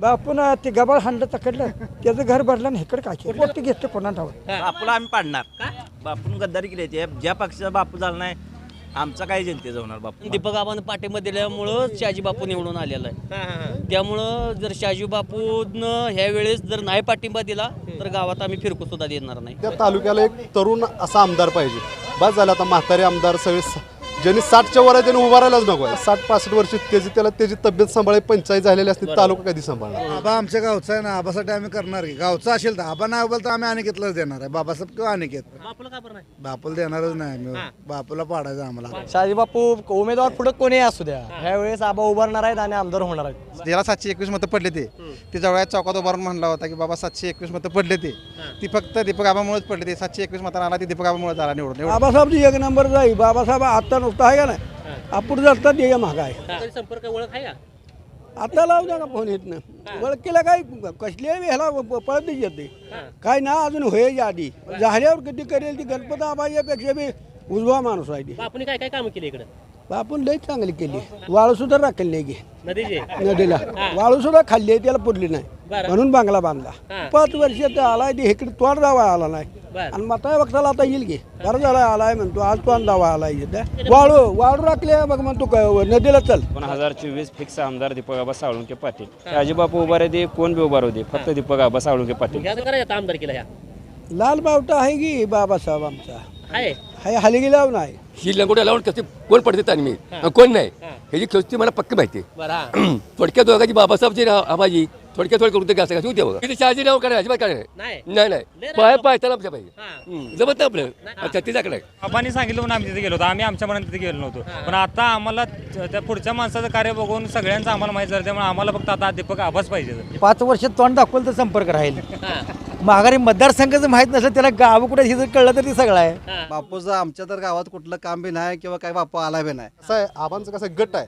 बापून ते गबाळ हांडलं तकडलं त्याचं घर भरलं आणि इकडे काय केलं मोठी घेतलं पुन्हा ठावर बापूला आम्ही पाडणार. बापून गद्दारी केली आहे. त्या- ज्या पक्षाचा बापू झाला नाही आमचा काय जनतेचा होणार बापू? दीपक आबानं पाठिंबा दिल्यामुळं शहाजी बापू निवडून आलेला आहे. त्यामुळं जर शहाजी बापूनं ह्या वेळेस जर नाही पाठिंबा दिला तर गावात आम्ही फिरकू सुद्धा देणार नाही. त्या तालुक्याला एक तरुण असा आमदार पाहिजे. बस झालं आता म्हातारे आमदार सगळे स- ज्यांनी साठच्या वर आहे त्यांनी उभा राहायलाच नको आहे. साठ पासष्ट वर्ष त्याची त्याला त्याची तब्येत सांभाळे पंचायत झालेली असते तालुका कधी सांभाळणार? आबा आमच्या गावचा आहे ना आबासाठी आम्ही करणार की. गावचा असेल तर आबा नाही बोलता आम्ही अनिकेतलाच देणार आहे. बाबासाहेब किंवा अनिकेत. बापूला का बरं नाही? बापूला देणारच नाही आम्ही. बापूला पाडायचं आम्हाला. शहाजी बापू उमेदवार पुढे कोणी असू द्या. ह्या वेळेस आबा उभारणार आहेत आणि आमदार होणार आहेत. ज्याला सातशे एकवीस मतं पडले ते ते जवळ चौकात उभारून म्हणला होता की बाबा सातशे एकवीस मतं पडले ते. ती फक्त दीपक आबामुळेच पडले ते. सातशे एकवीस मतांना आला ते दीपक आबामुळे आला निवडून. एवढं. बाबासाहेबची एक नंबर जाई. बाबासाहेब आता नुसता आहे का नाही? आपण जातात ते महाग आहे. तरी संपर्क ओळख आहे का? आता लावू द्या का फोन येत ना ओळखीला काय कसल्याही ह्याला प- पळत येते काय ना अजून होय आधी. झाल्यावर कधी करेल ती गणपती आबाच्यापेक्षा बी उजवा माणूस आहे ती. बापूने काय काय काम केली इकडे? आपण लई चांगली केली. वाळू सुद्धा राखली नाही गे. नदीचे? नदीला. वाळू सुद्धा खाल्ली आहे, त्याला पुरली नाही. बरं. म्हणून बांगला बांधला. पाच वर्ष आलाय ते इकडे तोंड दावा आला नाही. बरं. आणि मता वक्ताला आता येईल की बरं झाला आलाय म्हणतो आज तोंड दावा आलाय इथं. वाळू वाळू राखले बघ म्हणतो क- नदीला चल. दोन हजार चोवीस फिक्स आमदार दीपक आबा साळुंके पाटील. शहाजीबापू उभा राहते कोण बी उभा राहते फक्त दीपक आबा साळुंके पाटील. घ्या करायचं आमदार केला ह्या. लाल बावटा आहे की बाबासाहेब आमचा. आहे. हाली गेला नाही. ही लंगोट्या लावून कसं कोण पडते आणि मी कोण नाही? ह्याची खेळती मला पक्की माहिती आहे. बरं हा. थोडक्यात दोघांची बाबासाहेबची रा- आबाजी थोडक्यात थोडं करून असं का? बघा किती शहाजी नाव करायचं अजिबात काय नाही. नाही. पाय पाय त्याला आमच्या हा. पाहिजे जमत नाही आपलं. छत्तीसाकडे आबांनी सांगितलं म्हणून आम्ही तिथे गेलो होतो. आम्ही आमच्या मनात तिथे गेलो नव्हतो. पण आता आम्हाला त- त्या पुढच्या माणसाचं कार्य बघून सगळ्यांचं आम्हाला माहिती झालं. त्यामुळे आम्हाला फक्त आता दीपक आबाच पाहिजे. पाच वर्ष तोंड दाखवलं तर संपर्क राहील. हा. माघारी मतदारसंघाचं माहीत नसेल त्याला गाव कुठे हे जर कळलं तर ते सगळं आहे. बापूचं आमच्या तर गावात कुठलं काम बी नाही किंवा काही बापू आला बी नाही. असं आहे आबांचं कसं गट आहे.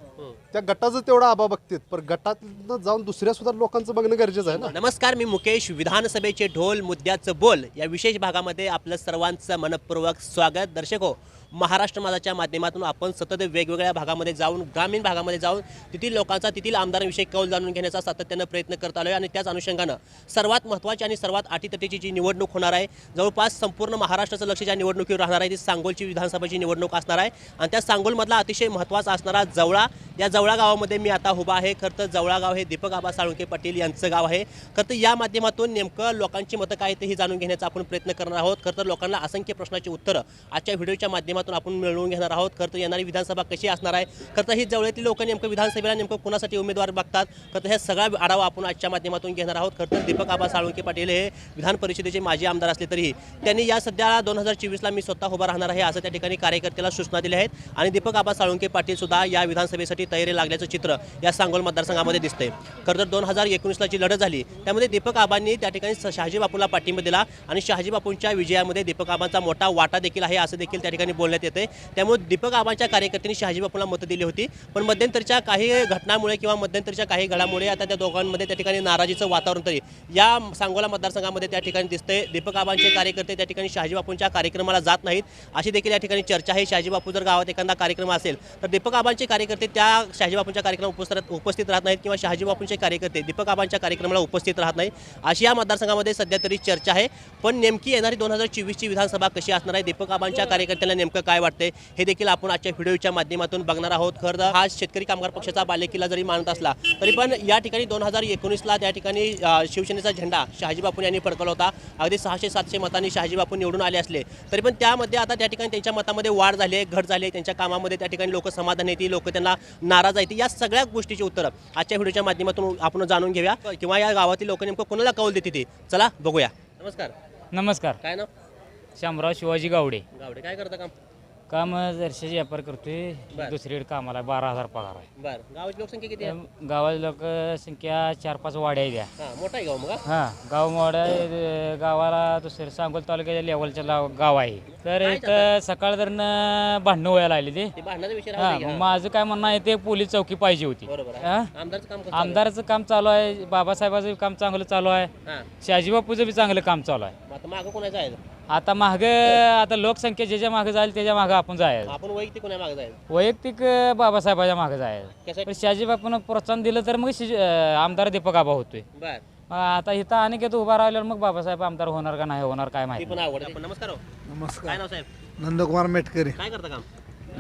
त्या गटाचं तेवढा आबा बघतात पण गटातनं जाऊन दुसऱ्या सुद्धा लोकांचं बघणं गरजेचं आहे ना? नमस्कार मी मुकेश विधानसभेचे ढोल मुद्द्याचं बोल. या विशेष भागामध्ये आपलं सर्वांचं मनपूर्वक स्वागत. दर्शक हो महाराष्ट्र माझाच्या माध्यमातून आपण सतत वेगवेगळ्या भागामध्ये जाऊन ग्रामीण भागामध्ये जाऊन तेथील लोकांचा तेथील आमदारांविषयी कौल जाणून घेण्याचा सातत्यानं प्रयत्न करत आलो आहे आणि त्याच अनुषंगानं सर्वात महत्त्वाची आणि सर्वात अटीतटीची जी निवडणूक होणार आहे जवळपास संपूर्ण महाराष्ट्राचं लक्ष ज्या निवडणुकीवर राहणार आहे ती सांगोलची विधानसभेची निवडणूक असणार आहे. आणि त्या सांगोलमधला अतिशय महत्त्वाचा असणारा जवळा या जवळा गावामध्ये मी आता उभा आहे. खरं तर जवळा गाव हे दीपक आबा साळुंके पाटील यांचं गाव आहे. खरं तर या माध्यमातून नेमकं लोकांची मतं काय ते ही जाणून घेण्याचा आपण प्रयत्न करणार आहोत. खरं तर लोकांना असंख्य प्रश्नाची उत्तरं आजच्या व्हिडिओच्या माध्यमातून आपण मिळवून घेणार आहोत. खरं तर येणारी विधानसभा कशी असणार आहे? खरं तर ही जवळातील लोक नेमकं विधानसभेला नेमकं कुणासाठी उमेदवार बघतात? खरं तर हे सगळा आढावा आपण आजच्या माध्यमातून घेणार आहोत. खरं तर दीपक आबा साळुंके पाटील हे विधान परिषदेचे माजी आमदार असले तरीही त्यांनी या सध्या दोन हजार चोवीसला मी स्वतः उभा राहणार आहे. असं त्या ठिकाणी कार्यकर्त्याला सूचना दिल्या आहेत. आणि दीपक आबा साळुंके पाटील सुद्धा या विधानसभेसाठी तयारी लागल्याचं चित्र या सांगोल मतदारसंघामध्ये दिसतंय. खरं तर दोन हजार एकोणीसला जी लढत झाली त्यामध्ये दीपक आबांनी त्या ठिकाणी शहाजी बापूला पाठिंबा दिला आणि शहाजी बापूंच्या विजयामध्ये दीपक आबांचा मोठा वाटा देखील आहे असं देखील त्या ठिकाणी बोलण्यात येते त्यामुळे दीपक आबांच्या कार्यकर्त्यांनी शहाजी बापूला मतं दिली होती. पण मध्यंतरच्या काही घटनामुळे किंवा मध्यंतरच्या काही घडामुळे आता त्या दोघांमध्ये त्या ठिकाणी नाराजीचं वातावरण तरी या सांगोला मतदारसंघामध्ये त्या ठिकाणी दिसतंय. दीपक आबांचे कार्यकर्ते त्या ठिकाणी शहाजी बापूंच्या कार्यक्रमाला जात नाहीत. अशी देखील या ठिकाणी चर्चा आहे. शहाजी बापू जर गावात एखादा कार्यक्रम असेल तर दीपक आबांचे कार्यकर्ते त्या शहाजी बापूंच्या कार्यक्रमात उपस्थित उपस्थित राहत नाहीत किंवा शहाजी बापूंचे कार्यकर्ते दीपक आबांच्या कार्यक्रमाला उपस्थित राहत नाही अशी या मतदारसंघामध्ये सध्या तरी चर्चा आहे. पण नेमकी येणारी दोन हजार चोवीसची विधानसभा कशी असणार आहे? दीपक आबांच्या कार्यकर्त्यांना नेमकं काय वाटतंय? हे देखील आपण आजच्या व्हिडिओच्या माध्यमातून बघणार आहोत. खरं हा शेतकरी कामगार पक्षाचा बालेकिल्ला जरी मानत असला तरी पण या ठिकाणी दोन हजार एकोणीसला त्या ठिकाणी शिवसेनेचा झेंडा शहाजी बापून यांनी फडकवला होता. अगदी सहाशे सातशे मतांनी शहाजी बापू निवडून आले असले तरी पण त्यामध्ये आता त्या ठिकाणी त्यांच्या मतामध्ये वाढ झाली आहे घट झाली त्यांच्या कामामध्ये त्या ठिकाणी लोक समाधान येते लोक त्यांना नाराज आहेत या सगळ्या गोष्टीची उत्तरं आजच्या व्हिडिओच्या माध्यमातून आपण जाणून घेऊया. किंवा या गावातील लोक नेमकं कोणाला कौल देते ते? चला बघूया. नमस्कार. नमस्कार. काय ना शामराव शिवाजी गावडे. गावडे. काय करता काम? काम जरशाची व्यापार करतोय बर. दुसरीकडे कामाला बारा हजार पगार आहे. बरं. गावाची लोकसंख्या किती आहे? गावाची लोक संख्या चार पाच वाड्या द्या हां मोठा आहे गाव मग हा? हा गाव आहे, गावाला दुसरं सांगोल तालुक्याच्या लेवलच्या लाव- गाव आहे. तर इथं सकाळ भांडणं व्हायला आली ते. ते भांडणाचा विषय हा राहू दे की, मग हां. माझं काय म्हणणं आहे ते पोलीस चौकी पाहिजे होती. बरोबर आहे. हा? आमदारचं काम कसं चालू आहे? आमदाराचं काम चालू आहे बाबासाहेबाचं काम चांगलं चालू आहे. हां. शहाजी बापूचं बी चांगलं काम चालू आहे. मग आता मागं कोणाचं आहे? आता माग आता लोकसंख्या ज्याच्या मागे जाईल त्याच्यामागे आपण जायचं. आपण वैयक्तिक कोणा मागे जायचं? वैयक्तिक अं, बाबासाहेबाच्या मागे जायचं. पण शहाजी बापून प्रोत्साहन दिलं तर मग शिज- अं, आमदार दीपक आबा होतोय. बर. मग आता इथं अनेक उभा राहिल्यावर मग बाबासाहेब आमदार होणार का नाही होणार काय ती माहिती पण आवडते. पण नमस्कार हो. नमस्कार. काय नाव साहेब? नंदकुमार मेटकरी. काय करता काम?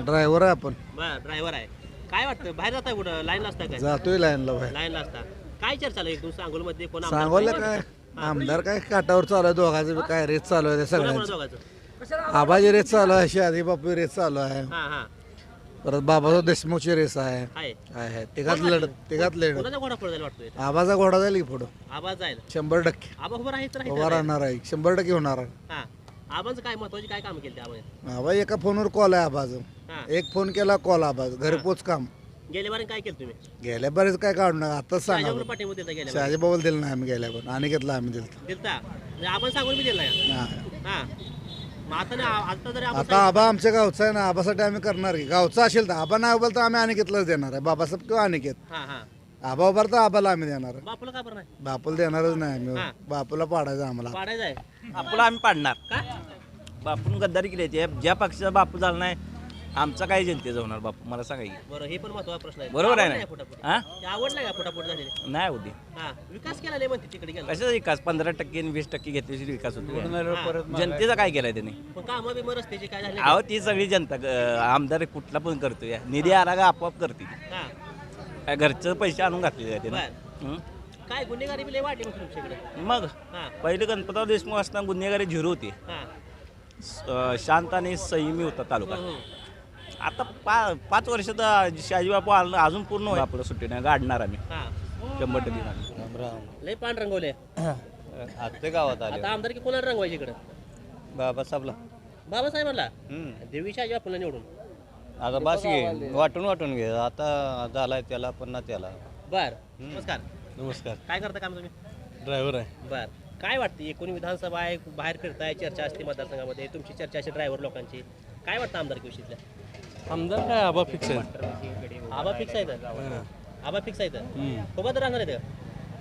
ड्रायव्हर आहे आपण. बर ड्रायव्हर आहे. काय वाटतं? बाहेर जाताय कुठं? लाईनला असता काय? जातोय लाईनला बाहेर. लाईनला असता. काय चर्चा चालू आहे एकदम सांगोलमध्ये कोण आमदार? सांगोला काय? आमदार काय काटावर चालू आहे दोघांचं बी काय रेस चालू आहे सगळ्यांचं? आबाजी रेस चालू आहे शहाजी बापू रेस चालू आहे. हा हा. परत बाबासाहेब देशमुखची रेस आहे. आहे. तिघात लढत तिघात लढत. आबाचा घोडा जाईल की पुढं? आवाज शंभर टक्के. आबा उभं तर राहणार आहे. शंभर टक्के होणार आहे. हा. आबांचं काय महत्वाची काय काम केली आबा एका फोनवर कॉल आहे आबाचं. हा. एक फोन केला कॉल आबाज घरपोच काम. गेल्या बारी काय केलं तुम्ही? गेल्या बरेच काय काढू नका आताच सांगा राजावर पाठिंबा दिलता गेल्या शहाजी बाबाला दिलं नाही आम्ही गेल्या पण आणि घेतला आम्ही दिलं दिलता? म्हणजे आपण सांगून बी दिला हा. हा. मग आता ना आता जरी आपण आता आबा आमच्या गावचा आहे ना आबासाठी आम्ही करणार की गावचा असेल तर आबा नाही उभारला तर आम्ही अनिकेतलाच देणार आहे. बाबासाहेब किंवा अनिकेत. हा हा. आबा उभार तर आबाला आम्ही देणार आहे. बापूला का बरं नाही? बापूला देणारच नाही हा. आम्ही बापूला पाडायचं आम्हाला. पाडायचं आहे. बापूला आम्ही पाडणार. का? बापून गद्दारी केली आहे. ज्या पक्षाचा बापू झाला नाही आमचा काय जनतेचा होणार बापू? मला सांगा की. बरं हे पण महत्त्वाचा प्रश्न आहे. बरोबर आहे ना? का फुटाफुट? हा? ते आवडलं का फुटाफुट झालेले? नाही होती हा विकास केला नाही म्हणते तिकडे गेला. कशाचा विकास? पंधरा टक्के आणि वीस टक्के घेतल्याशी विकास होतो. हा. जनतेचा काय केलाय त्यांनी? पण कामं बिमं रस्त्याचे काय झाले? अहो ती सगळी जनता आमदार कुठला पण करतोय. निधी आला का आपोआप करते. हा. काय घरचं पैसे आणून घातले बर. त्याने काय गुन्हेगारी मग तुमच्याकडे? मग? हा. पहिले गणपतराव देशमुख असताना गुन्हेगारी झिरो होती. हा. स- अं, शांत आणि संयमी होता तालुका. आता पा पाच वर्ष तर शहाजी बापू आलं अजून पूर्ण होईल. आपलं सुट्टी नाही गाडणार आम्ही. हा. शंभर टक्के गाडणार. लय पान रंगवले. आजच्या गावात आता आमदार की कोणाला रंगवायचे इकडे? बाबासाहेबला बाबासाहेबांना? देवी शाहजी आपल्याला निवडून. आता बास घे वाटून वाटून घे. आता झालाय त्याला पुन्हा त्याला. बर. नमस्कार. नमस्कार. काय करता काम तुम्ही? ड्रायव्हर आहे. बर. काय वाटतं एकूण विधानसभा आहे बाहेर फिरताय चर्चा असते मतदारसंघामध्ये तुमची चर्चा असते ड्रायव्हर लोकांची. काय वाटतं आमदार विषयीतल्या आमदार काय आबा फिक्स आहे आबा फिक्स आहे तर आबा फिक्स आहे तर सोबत राहणार आहे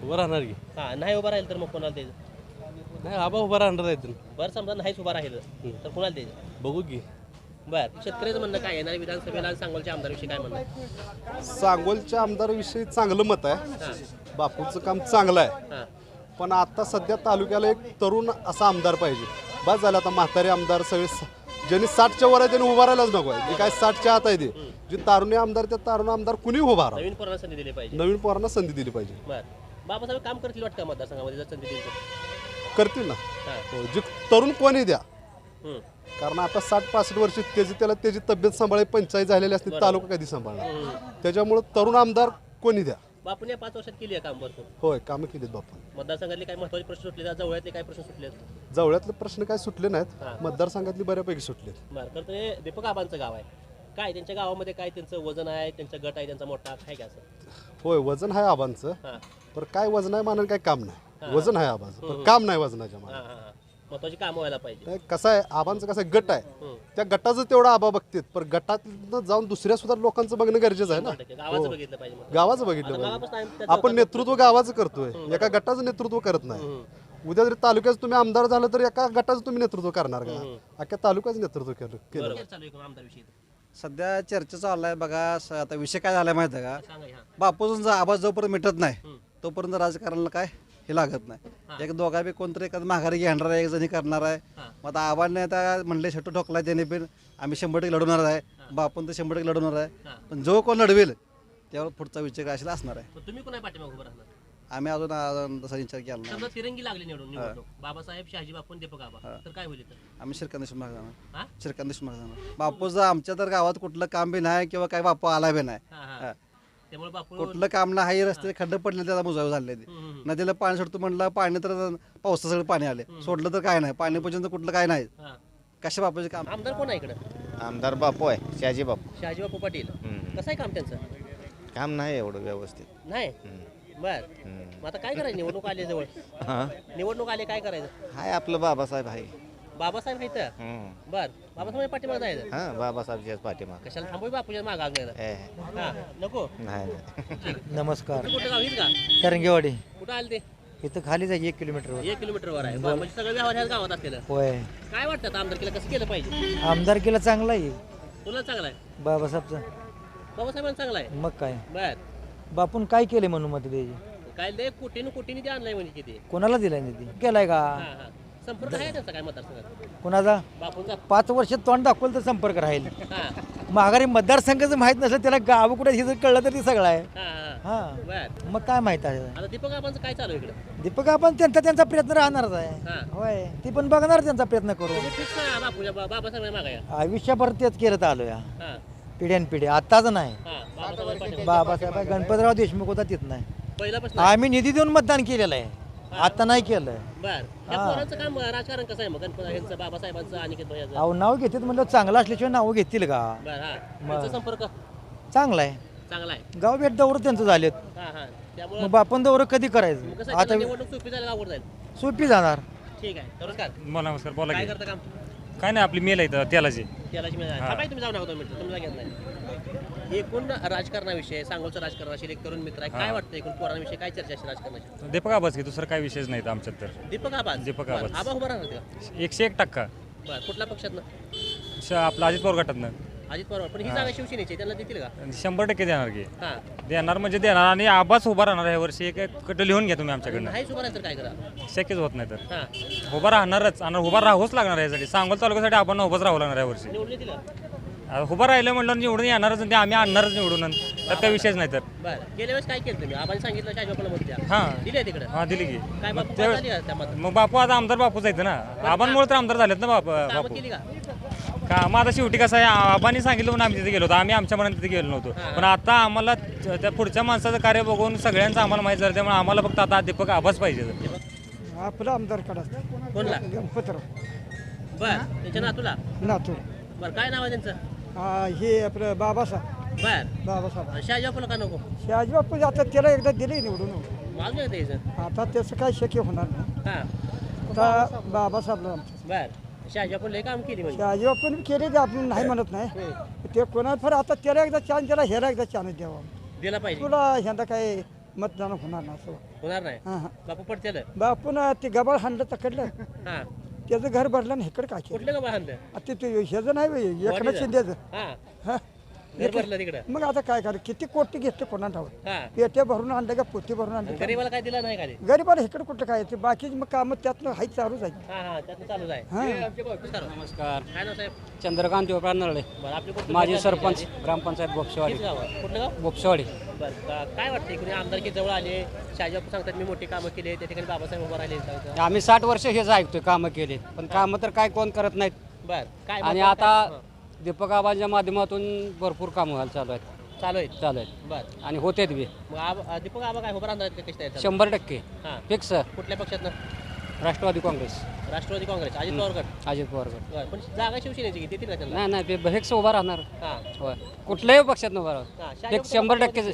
उभं राहणार की. हा नाही उभा राहील तर मग कोणाला द्यायचं? नाही आबा उभं राहणार आहे बरं समजा नाहीच उभा राहील तर कोणाला द्यायचं? बघू की. बर शेतकऱ्याचं म्हणणं काय येणार विधानसभेला सांगोलच्या आमदारविषयी काय म्हणणं? सांगोलच्या आमदाराविषयी चांगलं मत आहे. बापूचं काम चांगलं आहे. हा. पण आता सध्या तालुक्याला एक तरुण असा आमदार पाहिजे. बस झालं आता म्हातारे आमदार सगळे स- ज्यांनी साठच्या वर आहे त्यांनी उभा राहायलाच नको आहे. जे काय साठच्या आत आहे ते. जे तारुणी आमदार त्या तारुण आमदार कुणी उभा राहा नवीन पोरांना संधी दिली पाहिजे. नवीन पोरांना संधी दिली पाहिजे. बर. बाबासाहेब काम करतील वाटतं का मतदारसंघामध्ये जर संधी दिली तर करतील ना. हा. हो, जे तरुण कोणी द्या. हम्म. कारण आता साठ पासष्ट वर्ष त्याची त्याला त्याची तब्येत सांभाळी पंचायत झालेली असते तालुका कधी सांभाळणार. त्याच्यामुळं तरुण आमदार कोणी द्या? बापून या पाच वर्षात केली आहे काम भरपूर. होय कामं केलीत बापू मतदारसंघातले काही महत्त्वाचे प्रश्न सुटले आहेत, जवळातले काही प्रश्न सुटले आहेत? जवळ्यातले प्रश्न काय सुटले हा. नाहीत मतदारसंघातली बऱ्यापैकी सुटले बरं तर ते दीपक आबांचं गाव आहे. काय त्यांच्या गावामध्ये काय त्यांचं वजन आहे? त्यांचा गट आहे? त्यांचा मोठा काय काय असं? होय वजन आहे आबांचं. हां. पण काय वजन आहे मानानं काय काम नाही. वजन आहे आबांचं. पण काम नाही वजनाच्या हां हां. महत्वाची कामं व्हायला पाहिजे. काय कसं आहे आबांचं कसं आहे गट आहे. त्या गटाचं तेवढं आबा बघतात पण गटात जाऊन दुसऱ्या सुद्धा लोकांचं बघणं गरजेचं आहे. ना. गावाचं हो. बघितलं पाहिजे. गावाचं बघितलं गावापासून पाहिजे. आम्ही त्या आपण नेतृत्व गावाचं करतोय. एका गटाचं नेतृत्व करत नाही. उद्या जरी तालुक्याचं तुम्ही आमदार झालं तर एका गटाचं तुम्ही नेतृत्व करणार का? अख्ख्या तालुक्याचं नेतृत्व केलं केलं. बरोबर. चालू आहे आमदारविषयी. सध्या चर्चा चालू आहे बघा स- आता विषय काय झालाय माहिती आहे का? सांगा ह्या बापूचा आवाज जोपर्यंत मिटत नाही तोपर्यंत राजकारणाला काय? हे लागत नाही. एक दोघाबी कोणतरी एखादं माघारी घेणार आहे एक जणी करणार आहे. मग आता आव्हाने आता म्हणले शेटू ठोकला त्याने पण. आम्ही शंभर टक्के लढवणार आहे. बापून तर शंभर टक्के लढवणार आहे. पण जो कोण लढवेल त्यावर पुढचा विचार काय असेल असणार आहे. तुम्ही कोणा पाठीमागे उभं राहणार? आम्ही अजून अजून तसा विचार केला नाही. समजा तिरंगी लागली निवडून निवडणूक. बाबासाहेब शहाजी बापून दीपक आबा. तर काय होईल आम्ही जाणार हा? शिरकांदेश माग जाणार बापूचं आमच्या तर गावात कुठलं काम बी नाही किंवा काय बापू आला बी नाही. हा हा. हा. त्यामुळे बापू कुठलं काम नाही रस्ते खड्डे पडले त्याला मुजावे झाले ते. हम्म, हम्म. नदीला पाणी सोडतो म्हणलं पाणी तर पावसाचं सगळं पाणी आले. सोडलं तर काय नाही पाणी पर्यंत कुठलं काय नाही. हा. कशा बापूचे काम? आमदार कोण आहे इकडं? आमदार बापू आहे शहाजी बापू. शहाजी बापू पाटील. कसं आहे काम त्यांचं? काम नाही एवढं व्यवस्थित. नाही? बर. मग आता काय करायचं? निवडणूक आली जवळ. हां? निवडणूक आली काय करायचं? हाय आपलं बाबासाहेब आहे. बाबासाहेब आहेत हम्म. बर. बाबासाहेब पाठीमागे जायचं हां बाबासाहेबच्याच पाठीमाग. कशाला थांबू बापूच्या मागं ए हा नको? नाही नाही. नमस्कार. कुठं गाव हीच का? तरंगेवाडी कुठं आले ते? इथं खालीच आहे एक किलोमीटरवर एक किलोमीटरवर आहे. बरं, म्हणजे सगळं व्यवहार ह्याच गावात असलेलं होय. काय वाटतं आता आमदारकीला? कसं केलं पाहिजे? आमदारकीला चांगला आहे. तुला चांगला आहे? बाबासाहेबचा. बाबासाहेबांना चांगला आहे? मग काय? बर. बापून काय केले म्हणून मत द्यायचे? काय लय कोटीनं कोटीने ते आणलाय म्हणजे किती कोणाला दिलाय निधी? केलाय का? हा हा. संपर्क आहे त्यांचा काय मतदारसंघात? कोणाचा? बापूंचा. पाच वर्ष तोंड दाखवलं तर संपर्क राहील. हा. माघारी मतदारसंघाचं माहीत नसेल त्याला गाव कुठे हे जर कळलं तर ते सगळं आहे. हा हा. हा. बर. मग काय माहीत आहे? आता दीपक आबांचं काय चालू आहे इकडे? दीपक आपण त्यांचा त्यांचा प्रयत्न राहणारच आहे. हा. होय. ती पण बघणार त्यांचा प्रयत्न करू तुम्ही फिक्स ना बापूच्या बा- बाबासाहेबांना मागाया आयुष्यभर तेच केलं आलो या. हा. पिढ्यान पिढी आताच नाही. हा. बाबासाहेब गणपतराव देशमुख होता तिथं नाही. पहिल्यापासून आम्ही निधी देऊन मतदान केलेलं आहे. आता नाही केलं बर. त्या पोरांचं काम राजकारण कसं आहे मग? गणपत यांचं बाबासाहेबांचं भैयाचं? अहो नाव घेतील म्हणलं चांगलं असल्याशिवाय नाव घेतील का? बर हा. त्यांचा संपर्क? चांगला आहे. चांगला आहे. गाव भेट दौरं त्यांचं झालेत. हा हा. त्यामुळे मग बापन दौरं कधी मग करायचं कसं आहे, आता निवडणूक सोपी झाली आवड जाईल. सोपी जाणार. ठीक आहे. नमस्कार. बोला नमस्कार. बोला काय की. करता काम? काय नाही आपली मेल आहे तेलाची. तेलाची थांबा तुम्ही जाऊ नका दोन मिनिटं. तुम्ही घेत नाही. एकूण राजकारणाविषयी सांगोलचं राजकारण असेल एक तरुण मित्र आहे काय वाटतं एकूण पोरांविषयी? काय चर्चा असेल राजकारणाची? दीपक आबाच की दुसरं काय विषयच नाही आमच्यात तर. दीपक आबाज दीपक आबाज. आबा उभा राहणार का एकशे एक टक्का. बरं. कुठल्या पक्षातनं? श- आपलं अजित पवार गटातनं. अजित पवार. पण ही जागा शिवसेनेची आहे, त्यांना देतील का? शंभर टक्के देणार की. हा. देणार म्हणजे देणार. आणि आबाच उभा राहणार ह्या वर्षी. एक कट लिहून घ्या तुम्ही आमच्याकडनं. नाहीच उभा राहिलं तर काय करा? शक्यच होत नाही तर. हा. उभा राहणारच. आणि उभा राहूच लागणार यासाठी. सांगोल तालुक्यासाठी आपण उभाच राहावं लागणार या वर्षी. निवडून येतील का? आता उभं राहिलं म्हणलं निवडून येणारच आणि ते आम्ही आणणारच निवडून त्यात काही विषयच नाही तर. बरं. गेल्या वेळेस काय केलं तुम्ही? आबाने सांगितलं काय बापाला मत द्या. हां. दिली आहे तिकडे? हां दिली की. काय मग बापू त्यावेळेस- झाली का त्या मत मग बापू आता आमदार बापूच आहेत ना. आबांमुळे तर आमदार झालेत ना बाप कामं बापू. केली का? का मग आता शेवटी कसं आहे आबांनी सांगितलं म्हणून आम्ही तिथे गेलो होतो. आम्ही आमच्या मनात तिथे गेलो नव्हतो. पण आता आम्हाला त्या पुढच्या माणसाचं कार्य बघून सगळ्यांचं आम्हाला माहिती झालं त्यामुळे आम्हाला फक्त आता दीपक आबाच पाहिजे. आपला आमदार कडा. कोणला? गणपतराव. बर. त्याच्या नातूला? नातूर बर काय नाव आहे त्यांचं? हे आपलं बाबासाहेब. बर. बाबासाहेब. शहाजी का नको? शहाजी बापू आता त्याला एकदा दिले निवडून. येते आता त्याचं काय शक्य होणार नाही. हां. आता बाबासाहेबला आमचं. बर. शहाजी लय काम केली म्हणजे. शहाजी बापून केले ते आपण नाही म्हणत नाही. ते कोणा फर आता त्याला एकदा चान्स त्याला ह्याला एकदा चान्स द्यावा. दिला पाहिजे. तुला ह्यांदा काय मतदान होणार नाही असं. होणार नाही. हां हां. बापू पडतेल. बापून ते गबाळ हाणलं तकडलं हां. त्याचं घर भरलं ना इकडे काय केलं? कुठलं का बांधलं आता ते ह्याचं नाही बे, एकनाथ? शिंदेचं. हां. हां. घर भरलं तिकडं? मग आता काय करा किती कोटी घेतले कोणा ठाऊक? हां. पेट्या भरून आणलं का पोती भरून आणलं का? गरीबाला काय दिलं नाही का ते गरीबाला इकडे कुठं काय ते बाकीची मग कामं त्यातनं हाय चालूच आहे. हां हां त्यातनं चालूच आहे. हां. नमस्कार नमस्कार. काय नाव साहेब? चंद्रकांत योपरा नरळे बरं आपली कुठली माजी? सरपंच ग्रामपंचायत बोपशेवाडी किती गाव? आहे? कुठलं गाव? बोपशेवाडी बरं का- काय वाटतं इकडे? आमदारकी जवळ आले. शहाजी सांगतात मी मोठी कामं केली त्या ठिकाणी बाबासाहेब उभा राहिले सांगतात. आम्ही साठ वर्ष हेच ऐकतोय कामं केले पण कामं तर काय कोण करत नाहीत. बरं काय आणि आता. दीपक आबांच्या माध्यमातून भरपूर कामं व्हायला चालू आहेत. चालू आहे चालू आहेत. बरं. आणि होतेत बी. मग आबा- दीपक आबा काय उभा राहणार आहेत का? कशी तयार शंभर टक्के. हां. फिक्स कुठल्या पक्षातनं? राष्ट्रवादी काँग्रेस. राष्ट्रवादी काँग्रेस. अजित पवार गट अजित पवार गट. बरं. पण जागा शिवसेनेची किती? देतील का त्यांना नाही नाही ते फिक्स उभा राहणार. हां. होय. कुठल्याही पक्षात उभा राहणार फिक्स शंभर टक्केचं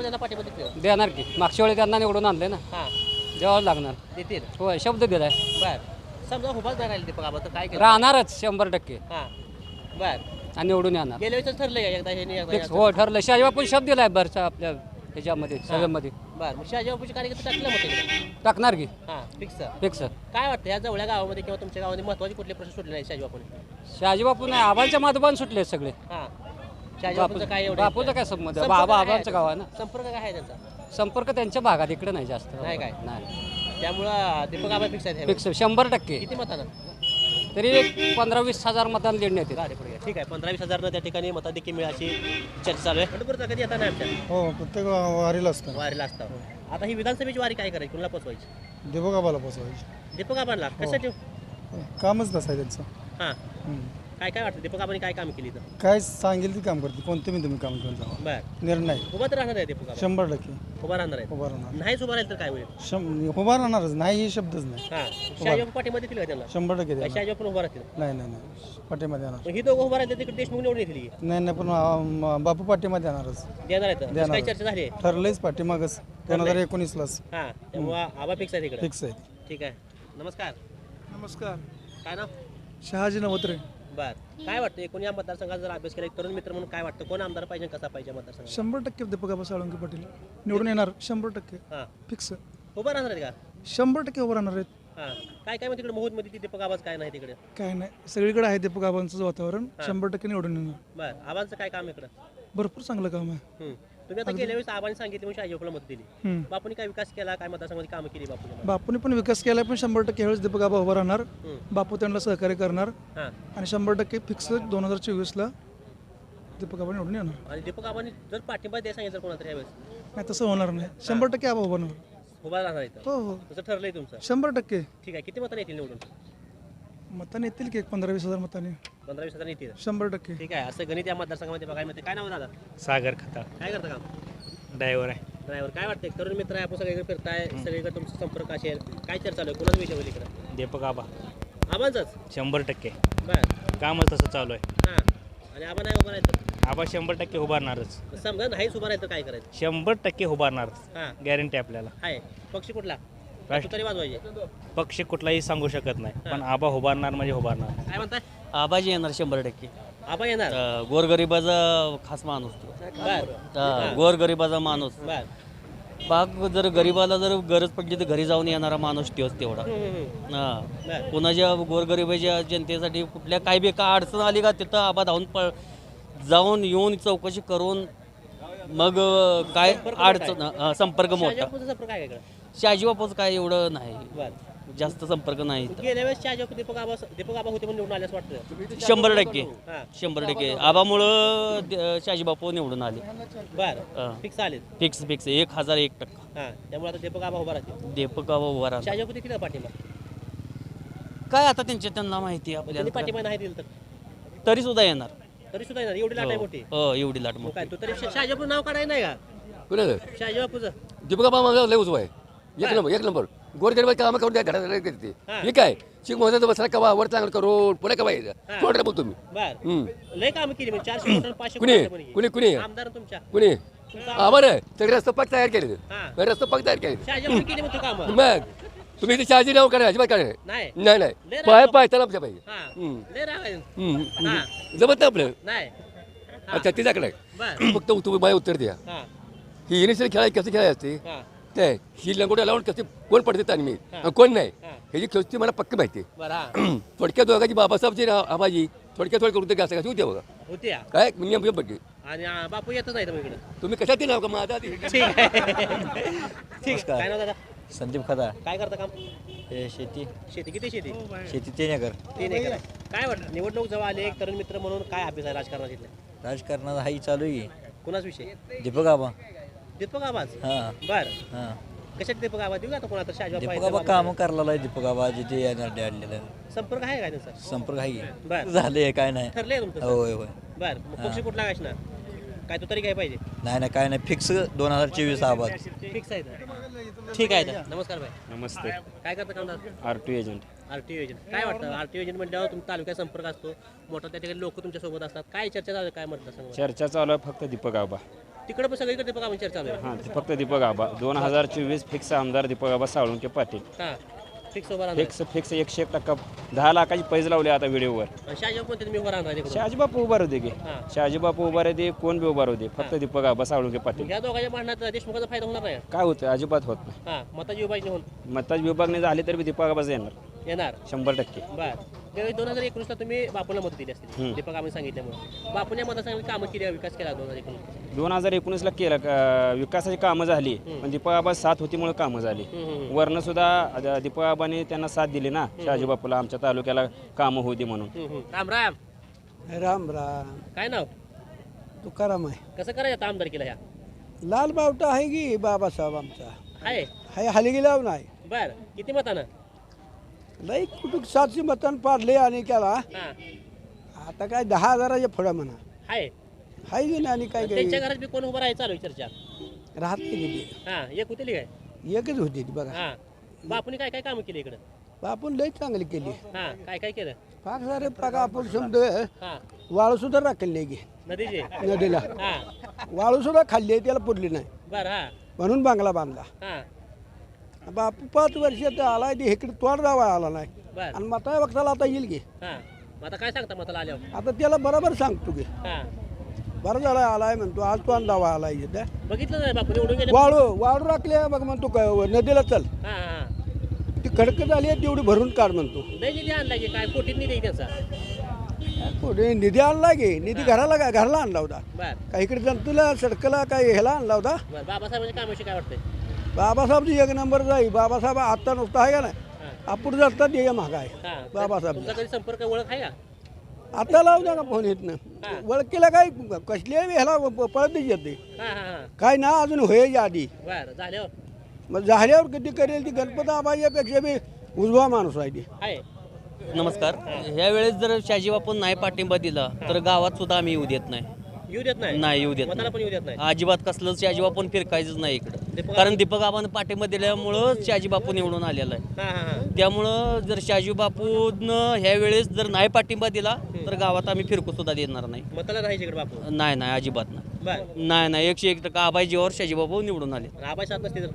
त्यांना पाठिंबा देतील देणार की. मागच्या वेळी त्यांना निवडून आणले ना. हां. द्यावं लागणार. देतील. होय शब्द दिलाय. बर. समजा उभाच नाही राहिले दीपक आबा तर काय केलं? राहणारच शंभर टक्के. हां बर. आणि निवडून येणार. गेल्या वेळेस ठरलं का एकदा हे नाही एकदा हे फिक्स? हो ठरलं. शहाजीबा पण शब्द दिलाय बरं आपल्या ह्याच्यामध्ये सभेमध्ये बर मग शहाजी बापूचे कार्यकर्ते टाकलं मग तिकडे टाकणार की? हां फिक्स फिक्स काय वाटतं या जवळ्या गावामध्ये किंवा तुमच्या गावामध्ये महत्त्वाचे कुठले प्रश्न सुटले नाही शहाजी बापूने शहाजी बापू नाही आबांच्या माधोबान सुटले सगळे. हां. काय एवढं बापूचा काय संबंध? संपर्क बाबा काय आबांचं गाव आहे ना? संपर्क काय आहे त्यांचा? संपर्क त्यांच्या भागात इकडे नाही जास्त. नाही काय? नाही. त्यामुळं दीपक आबा फिक्स आहेत. फिक्स शंभर टक्के. किती मतानं? तरी एक पंधरा वीस हजार मतांना लीड येते गाडी पुढे घ्या. ठीक आहे. पंधरा वीस हजार त्या ठिकाणी मताधिक्य मिळाची चर्चा चालू आहे. पंढरपूरचा कधी येता नाही आमच्या? हो प्रत्येक वारीला असतं. वारीला असता. आता ही विधानसभेची वारी काय करायची? कुणाला पोचवायची? देवगाबाला पोचवायची. दीपक आबांना कशाची? कामच तसं आहे त्यांचं. हां. काय काय वाटतं? दीपक आबांनी काय काम केली तर काय सांगेल ते काम करते. कोणते मी तुम्ही काम घेऊन जावा? बर. निर्णय. उभा तर राहणार आहे दीपक आबा शंभर टक्के. उभा राहणार आहे. उभा राहणार. नाहीच उभा राहील तर काय होईल? शं उभा राहणारच. नाही हे शब्दच नाही. हां. शहाजी पाठीमध्ये देतील का त्यांना? शंभर टक्के देणार. शहाजी पण उभा राहतील. नाही नाही नाही. पाठीमध्ये येणार मग ही दोघं उभा राहतील तिकडे देशमुख निवडून येतील की? नाही नाही पण बापू पाठीमध्ये येणारच देणार आहेत. काय चर्चा झाली? आहे ठरलंयच पाठीमागच दोन हजार एकोणीसलाच. हां. त्यामुळे आबा फिक्स आहे तिकडे फिक्स आहे ठीक आहे. नमस्कार. नमस्कार. काय नाव? शहाजी नवत्रे. बर काय वाटतं? एकूण या मतदारसंघात जर अभ्यास केला एक तरुण मित्र म्हणून काय वाटतं? कोण आमदार पाहिजे आणि कसा पाहिजे मतदारसंघात? शंभर टक्के दीपक आबा साळुंके पाटील निवडून येणार शंभर टक्के. हां. फिक्स. उभं राहणार आहेत का? शंभर टक्के उभं राहणार आहेत. हां. काय काय मग तिकडे मोहूदमध्ये ती दीपक आवाज काय नाही तिकडे? काय नाही. सगळीकडे आहे दीपक आबांचं वातावरण. शंभर टक्के निवडून येणार. बरं. आबांचं काय काम इकडं? भरपूर चांगलं काम आहे. तुम्ही आता गेल्या वेळेस आबांनी सांगितलं म्हणून शाहजीबापूला मत दिली. बापूंनी काय विकास केला? काय मतदारसंघामध्ये कामं केली बापूने बापूने पण विकास केला पण शंभर टक्के ह्यावेळेस दीपक आबा उभा राहणार. बापू त्यांना सहकार्य करणार. आणि शंभर टक्के फिक्स दोन हजार चोवीसला दीपक आबा निवडून येणार. आणि दीपक आबांनी जर पाठिंबा द्यायला सांगितलं कोणाला तरी यावेळेस नाही तसं होणार नाही. शंभर टक्के आबा उभा राहणार. उभा राहणार हो हो. तसं ठरलंय तुमचं. शंभर टक्के. ठीक आहे. किती मतांनी येतील निवडून? मताने येतील की एक पंधरा वीस हजार मताने? पंधरा वीस हजार येतील. शंभर टक्के. ठीक आहे असं गणित या मतदारसंघामध्ये बघायला मिळते. काय नाव आहे दादा? सागर खता काय करता काम? ड्रायव्हर आहे. ड्रायव्हर काय वाटतंय? तरुण मित्र आहे आपण सगळीकडे फिरताय सगळीकडे तुमचा संपर्क असेल काय चर्चा चालू आहे? कोणाचा विषय होईल इकडे? दीपक आबा. आबांचाच? शंभर टक्के. बर. कामच तसं चालू आहे. हां. आणि आबा नाही उभा राहायचं आबा शंभर टक्के उभारणारच. समजा नाहीच उभा राहायचं काय करायचं? शंभर टक्के उभारणारच. हां. गॅरंटी आपल्याला. आहे पक्षी कुठला? राष्ट्र- तरी वाजवायचे. पक्ष कुठलाही सांगू शकत नाही. पण आबा उभारणार म्हणजे उभारणार. काय म्हणताय? आबाजी येणार शंभर टक्के. आबा येणार? अं, गोरगरिबाचा खास माणूस तो. बर. अं, गोरगरिबाचा माणूस. बर. बाग जर गरीबाला जर गरज पडली तर घरी जाऊन येणारा माणूस तोच तेवढा. हा. बर. कुणाच्या गोरगरिबाच्या जनतेसाठी कुठल्या काही बी का अडचण आली का तिथं आबा धावून पळ जाऊन येऊन चौकशी करून मग अं, काय अडचण हा, संपर्क मोठा. शाहजीबापूचा संपर्क आहे का इकडं? शहाजी बापूच काय एवढं नाही. बर. जास्त संपर्क नाही. गेल्या वेळेस शाहजीबापू दीपक आबा दीपक आबा होते म्हणून निवडून आले असं वाटतं. शंभर टक्के. हां. शंभर टक्के. आबामुळं द- शहाजी बापू निवडून आले. बर. हां. फिक्स आले फिक्स फिक्स एक हजार एक टक्का. हां. त्यामुळे आता दीपक आबा उभा राहतील. दीपक आबा उभा शाहजीबापू किती पाठिंबा? काय आता त्यांच्या त्यांना माहिती त्यांनी आपल्याला. पाठिंबा नाही दिलं तर? तरी सुद्धा येणार. तरी सुद्धा येणार. एवढी लाट आहे हो. मोठी. हो एवढी लाट मग मोठी. काय तू तरी शाहजीबापू नाव काढायला नाही का? कुणाचं? शाहजीबापूचं दीपक आबा माझा लय उजवा आहे. एक नंबर एक नंबर. गोरगरीब कामं करून द्या घरात करते हां. हे काय शिक मोहचा बसला कवा वर चांगलं करून पुढे कवा यायचं. थोडं बोलतो मी बर. हम्म. लय काम केली म्हणजे चारशे कोटी आणि पाचशे कुणी? कोटी कुणी- कुणी? आमदार तुमच्या. कुणी? आम्हाला सगळे रस्ते पाक तयार केले हां. रस्ते पाक तयार केले काम. मग? तुम्ही इथे शहाजी नाव करा अजिबात करा नाही. नाही. नाही लय पाय राग- पाय त्याला आमच्या पाहिजे हां. हम्म. लय राग आहे. हम्म, हम्म. जमत नाही आपलं. नाही. अच्छा तिच्याकडे. बर. फक्त तुम्ही माझ्या उत्तर द्या. हां. ही इनिशियल खेळाय कशी खेळायची असते हां. ते ही लंगोट्या लावून कसे कोण पडते आणि मी कोण नाही. हां. ह्याची खेळची मला पक्की माहिती हां. थोडक्यात दोघांची बाबासाहेबची आबाजी थोडक्यात थोडं करून असं कशी होते बघा. होती. काय? नियम आणि बापू येतच नाही इकडे. तुम्ही कशात नाव का? माझा ठीक आहे. ठीक काय नाव दादा? संदीप खदा काय करता काम? हे शेती. शेती किती शेती? शेती तीन एकर. तीन एकर. आहे. काय वाटतं निवडणूक जवळ आले एक तरुण मित्र म्हणून काय अभ्यास आहे राजकारणात इथल्या? राजकारणात हाही चालू आहे. कुणाच विषय? दीपक आबा. दीपक आवाज? हां. बर. हां. कशात दीपक आवाज? देऊ का आता कोणाला शाहजी दीपक आबा कामं करायला आहे दीपक आबा जिथे येणार आणलेलं. संपर्क आहे काय त्यांचा? संपर्क आहे. बर. की झाले काय नाही. ठरलंय तुमचं होय होय. बर. मग पक्ष कुठला काय ना काय तू तरी काय पाहिजे? नाही नाही काय नाही. फिक्स दोन हजार चोवीस आबा फिक्स आहे तर. ठीक आहे तर. नमस्कार भाई. नमस्ते. काय करता काम दादा R T agent. R T agent. काय वाटतं? आर टी एजंट म्हटल्यावर तुमचा तालुक्यात संपर्क असतो. मोठा त्या ठिकाणी लोक तुमच्यासोबत असतात. काय चर्चा चालू आहे? काय म्हटलं चर्चा चालू आहे फक्त दीपक आबा तिकडे पण सगळीकडे दीपक आम्ही चर्चा चालू हां ते फक्त दीपक आबा. दोन हजार चोवीस फिक्स आमदार दीपक आबा साळुंके पाटील. हां फिक्स उभा राहणार. फिक्स फिक्स एकशे एक टक्का. दहा लाखाची पैज लावले आता व्हिडिओवर. आणि शाहजी म्हणते तुम्ही उभा राहणार तिकडे शहाजी बापू उभा होते की. हां. शहाजी बापू उभा राहते कोण बी उभा होते फक्त दीपक आबा साळुंके पाटील. या दोघांच्या भांडणात देशमुखाचा फायदा होणार नाही. काय होतं अजिबात होत नाही. हां मताची विभाजनी होऊन. मताज विभागणी झाली तर बी दीपक आबाच येणार. येणार? शंभर टक्के. बर. त्यावेळी दोन हजार एकोणीसला तुम्ही बापूला मत दिली असतील हम्म. दीपक आम्ही सांगितल्यामुळे. बापूने मतदारसंघात कामं केली विकास केला दोन हजार एकोणीस दोन हजार एकोणीसला केलं का- विकासाची कामं झाली पण दीपक आबा साथ होतीमुळे कामं झाली. वरनं सुद्धा आबाने त्यांना साथ दिली ना शहाजी बापूला आमच्या तालुक्याला कामं होती म्हणून. राम राम. राम राम. काय नाव? तुकाराम आहे. कसं करायचं आता आमदार केला ह्या? लाल बावटा आहे की बाबासाहेब आमचा? आहे. हाय हाली गेल्यावर नाही. बर. किती मतानं? लई कुठं सातशे मतान पाडले आणि हां. आता काय दहा हजाराच्या पुढं म्हणा. आहे हाय की नाही आणि काय त्यांच्या काय घरात बी कोण उभं राहायचं चालू आहे चर्चा? राहत नाही किती हां एक होती काय? एकच होती ती बघा. हां. बापूने काय काय कामं केली इकडं? आपण लई चांगली केली. हां काय काय केलं? पाक सारे पाक आपण समज हां. वाळू सुद्धा राखेल नाही की. नदीचे? नदीला. हां. वाळू सुद्धा खाल्ली त्याला पुरली नाही. बरं हां. म्हणून बांगला बांधला. हां. बापू पाच वर्षात आलाय ते इकडे तोड जावा आला नाही. बरं. आणि मता वक्ताला आता येईल की. हां. मग आता काय सांगता मताला आल्यावर? आता त्याला बरोबर सांगतो की. हां. बरं झाला आलाय म्हणतो आज तो दावा आलाय इथं. बघितलं नाही बापू निवडून गेले. वाळू वाळू राखले बघ म्हणतो काय नदीला चल. हा हा ती खडक झाली आहे तेवढी भरून काढ म्हणतो. नाही निधी आणला की काय? कोटीत निधी आहे त्याचा? कुठे निधी आणला गे निधी घराला काय घराला आणला होता. बर. काय इकडे जनतेला सडकला काय ह्याला आणला होता? बर बाबासाहेबांच्या काय वाटतंय? बाबासाहेबची एक नंबर जाई. बाबासाहेब आता नुसता आहे का नाही? आपण जातात ये महाग आहे. हा. बाबासाहेब. तुमचा कधी संपर्क ओळख आहे का? आता लावू द्या का फोन येत ना ओळखीला काय कसले ह्याला पळत येते. हा हा हा. काय ना अजून व्हायच्या आधी बर झाल्यावर? मग झाल्यावर किती करेल ती गणपती आबाईपेक्षा बी उजवा माणूस आहे ती. आहे. नमस्कार. ह्या वेळेस जर शाजी बापून नाही पाठिंबा दिला तर गावात सुद्धा आम्ही येऊ देत नाही. येऊ देत नाही? नाही येऊ देत मताला पण येऊ देत नाही? अजिबात कसलंच शाजी बापून फिरकायचंच नाही इकडं. कारण दीपक आबानं पाठिंबा दिल्यामुळं शाजी बापू निवडून आलेला आहे. हा हा हा. त्यामुळं जर शाजी बापूनं ह्या वेळेस जर नाही पाठिंबा दिला तर गावात आम्ही फिरकू सुद्धा देणार नाही. मताला राहायचे इकडे बापू? नाही नाही अजिबात नाही. बर. नाही नाही एकशे एक टक्का आबाई जीवावर शाजी बापू निवडून आले. आबाई साथ नसते तर?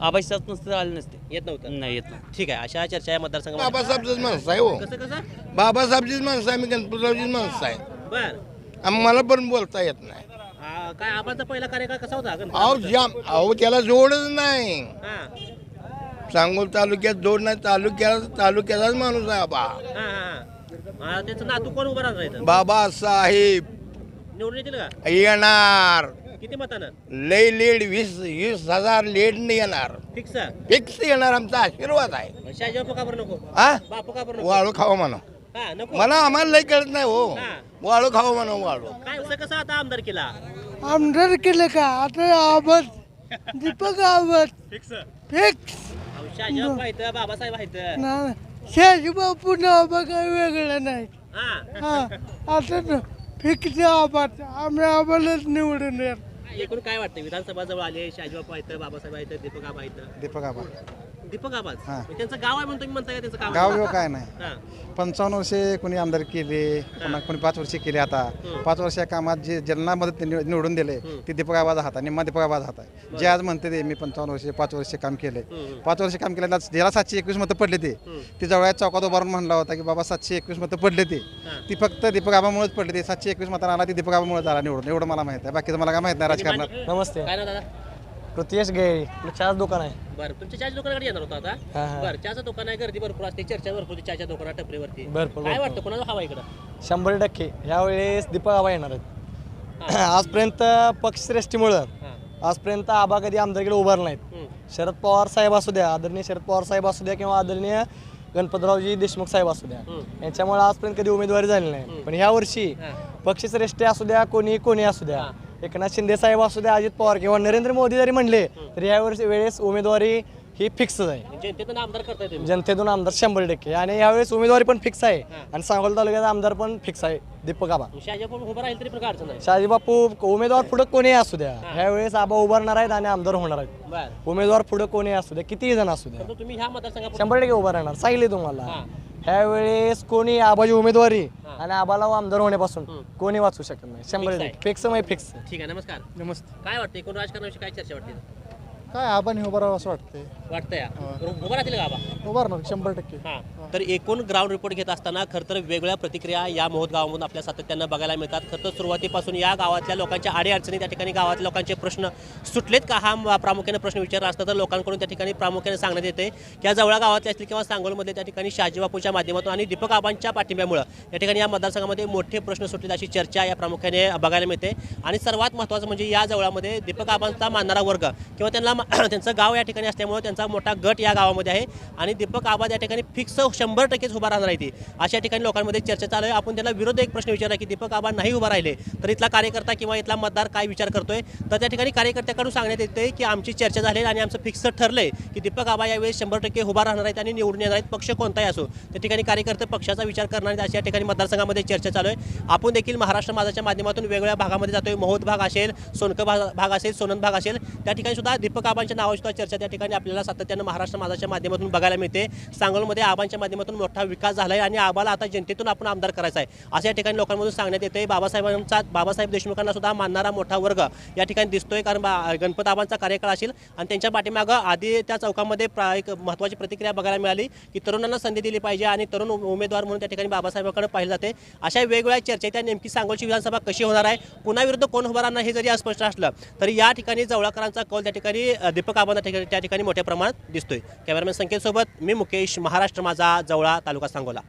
आबाई साथ नसते तर आले नसते. येत नव्हतं? नाही येत नाही ठीक आहे अशा चर्चा या मतदारसंघामध्ये. बाबासाहेबचीच माणसं आहे हो. कसं कसं? बाबासाहेबचीच माणसं आहे मी गणपतरावचीच माणसं आहे. बर. आणि मला पण बोलता येत नाही. आ, काय आबाचा पहिला कार्यकाळ कसा होता अहो जाम अहो त्याला जोडच नाही. हा. सांगोल तालुक्यात जोड नाही तालुक्याला तालुक्याचाच माणूस आहे बा हा हा हा. त्याचं नातू कोण उभा राहणार इथं? बाबासाहेब निवडून येतील का? येणार. किती मतानं? लय लेड वीस वीस हजार लेड येणार. फिक्स? फिक्स येणार आमचा आशीर्वाद आहे. शाहजी बापू का बरं नको? हा बापू का बरं नको? वाळू खावा म्हणा. हा नको. मला आम्हाला लय कळत नाही हो. वाळू खावा म्हणा वाळू. काय असं कसं आता आमदार केला? आमदार केलं का? आता दीपक आवाज. फिक्स बाबासाहेब आहेत. ना शहाजी बापू नाव बघा वेगळं नाही. हा. हा आता फिक्स आवाज. आम्ही आम्हालाच निवडून येणार. एकूण काय वाटतं विधानसभा जवळ आले शाहजी बापू आहेत बाबासाहेब आहेत दीपक आबा आहेत. दीपक आबा. दीपक आबाज हा. त्यांचं गाव आहे म्हणतो मी म्हणता का त्यांचं गाव गाव आहे? बिव काय नाही. हा. पंचावन्न वर्षे कोणी आमदार केले कोणा कोणी पाच वर्षे केले आता. पाच वर्षा कामात जे ज्यांना मदत निव- निवडून दिले ते दीपक आबाज हात आहे निम्मा दीपक आबाज हात आहे जे आज म्हणते ते मी पंचावन्न वर्षे पाच वर्षे काम केले. पाच वर्षे काम केले ज्याला सातशे एकवीस मतं पडले ते ती जवळ चौकात उभारून म्हणला होता की बाबा सातशे एकवीस मतं पडले ते. ती फक्त दीपक आबामुळेच पडले ते. सातशे एकवीस मतांना आला ती दीपक आबामुळे झाला निवडून. एवढं मला माहिती आहे. बाकीचं मला काय माहीत नाही राजकारणात. नमस्ते. काय ना दादा? पृथ्वीश गेळी चहाच दुकान आहे. बरं तुमच्या चहाच्या दुकानाकडे येणार होता हा, आता? हा. बरं चहाचं दुकान आहे गर्दी भरपूर असते चर्चा भरपूर होती चहाच्या दुकानात टपरीवरती. भरपूर, काय. वाटतं कोणाला हवा इकडं? शंभर टक्के. यावेळेस दीपक आबा येणार आहेत. आजपर्यंत पक्षश्रेष्ठीमुळं आजपर्यंत आबा कधी आमदारकडे उभारले नाहीत. शरद पवार साहेब असू द्या आदरणीय शरद पवार साहेब असू द्या किंवा आदरणीय गणपतरावजी देशमुख साहेब असू द्या. यांच्यामुळे आजपर्यंत कधी उमेदवारी झाली नाही. पण ह्या वर्षी पक्षश्रेष्ठी असू द्या कोणी कोणी असू द्या. एकनाथ शिंदे साहेब असू द्या अजित पवार किंवा नरेंद्र मोदी जरी म्हणले तर यावेळेस वेळेस उमेदवारी ही फिक्सच आहे. जनतेतून आमदार करताय तुम्ही? जनतेतून आमदार शंभर टक्के. आणि यावेळेस उमेदवारी पण फिक्स आहे. आणि सांगोला तालुक्याचा आमदार पण फिक्स आहे. दीपक आबा. शहाजी बापू उभं राहील तरी पण काय अडचण नाही. शहाजी बापू उमेदवार पुढे कोणी असू द्या. ह्यावेळेस आबा उभारणार आहेत आणि आमदार होणार आहेत. बरं. उमेदवार पुढे कोणी असू द्या कितीही जण असू द्या. परंतु तुम्ही ह्या मतदारसंघात शंभर टक्के उभा राहणार. सांगितले तुम्हाला. ह्यावेळेस कोणी आबाची उमेदवारी आणि आबाला आमदार होण्यापासून कोणी वाचू शकत नाही. शंभर Fix आहे. टक्के फिक्स म्हणजे फिक्स ठीक आहे नमस्कार. नमस्ते. काय वाटतं एकूण राजकारणाविषयी काय चर्चा वाटते? काय आबाने उभं राहावं असं वाटतंय. वाटतंय उभं राहतील का बाबा उभारणार शंभर टक्के. तर एकूण ग्राउंड रिपोर्ट घेत असताना खरं तर वेगवेगळ्या प्रतिक्रिया या मोहोत गावामधून आपल्या सातत्यानं बघायला मिळतात. खरं तर सुरुवातीपासून या गावातल्या लोकांच्या अडीअडचणी त्या ठिकाणी गावातल्या लोकांचे प्रश्न सुटलेत का? हा म- प्रामुख्याने प्रश्न विचारला असता तर लोकांकडून त्या ठिकाणी प्रामुख्याने सांगण्यात येते की या जवळ गावातले असतील किंवा सांगोलमध्ये त्या ठिकाणी शहाजी बापूच्या माध्यमातून आणि दीपक आबांच्या पाठिंब्यामुळं या ठिकाणी या मतदारसंघामध्ये मोठे प्रश्न सुटलेत अशी चर्चा या प्रामुख्याने बघायला मिळते. आणि सर्वात महत्त्वाचं म्हणजे या जवळामध्ये दीपक आबांचा मानणारा वर्ग किंवा त्यांना त्यांचं गाव या ठिकाणी असल्यामुळे त्यांचा मोठा गट या गावामध्ये आहे. आणि दीपक आबा या ठिकाणी फिक्स शंभर टक्केच उभा राहणार आहे ती. अशा ठिकाणी लोकांमध्ये चर्चा चालू आहे. आपण त्यांना विरोध एक प्रश्न विचारला की दीपक आबाद नाही उभा राहिले तर इथला कार्यकर्ता किंवा इथला मतदार काय विचार करतोय? तर त्या ठिकाणी कार्यकर्त्याकडून सांगण्यात येते की आमची चर्चा झाली आणि आमचं फिक्स ठरलंय की दीपक आबा यावेळी शंभर टक्के उभा राहणार आहेत आणि निवडून येणार आहेत. पक्ष कोणताही असो त्या ठिकाणी कार्यकर्ते पक्षाचा विचार करणार आहेत अशा ठिकाणी मतदारसंघामध्ये चर्चा चालू आहे. आपण देखील महाराष्ट्र माझाच्या माध्यमातून वेगवेगळ्या भागामध्ये जातोय. महोद भाग असेल सोनक भाग भाग असेल सोनंद भाग असेल त्या ठिकाणी सुद्धा दीपक आबांच्या नावाची सुद्धा चर्चा त्या ठिकाणी आपल्याला सातत्यानं महाराष्ट्र माझाच्या माध्यमातून बघायला मिळते. सांगोलमध्ये आबांच्या माध्यमातून मोठा विकास झाला आहे आणि आबाला आता जनतेतून आपण आमदार करायचा आहे. असं या ठिकाणी लोकांमधून सांगण्यात येते बाबासाहेबांचा बाबासाहेब देशमुखांना सुद्धा मानणारा मोठा वर्ग या ठिकाणी दिसतोय कारण बा गणपत आबांचा कार्यकाळ असेल आणि त्यांच्या पाठीमागं आधी त्या चौकामध्ये प्रा एक महत्त्वाची प्रतिक्रिया बघायला मिळाली की तरुणांना संधी दिली पाहिजे आणि तरुण उमेदवार म्हणून त्या ठिकाणी बाबासाहेबांकडे पाहिलं जाते. अशा वेगवेगळ्या चर्चा त्या नेमकी सांगोलची विधानसभा कशी होणार आहे? कुणाविरुद्ध कोण उभा राहणार हे जरी अस्पष्ट असलं तरी या ठिकाणी जवळकरांचा कौल त्या ठिकाणी दीपक आबांना ठिकाणी त्या ठिकाणी मोठ्या प्रमाणात दिसतोय. कॅमेरामॅन संकेतसोबत मी मुकेश महाराष्ट्र माझा जवळा तालुका सांगोला.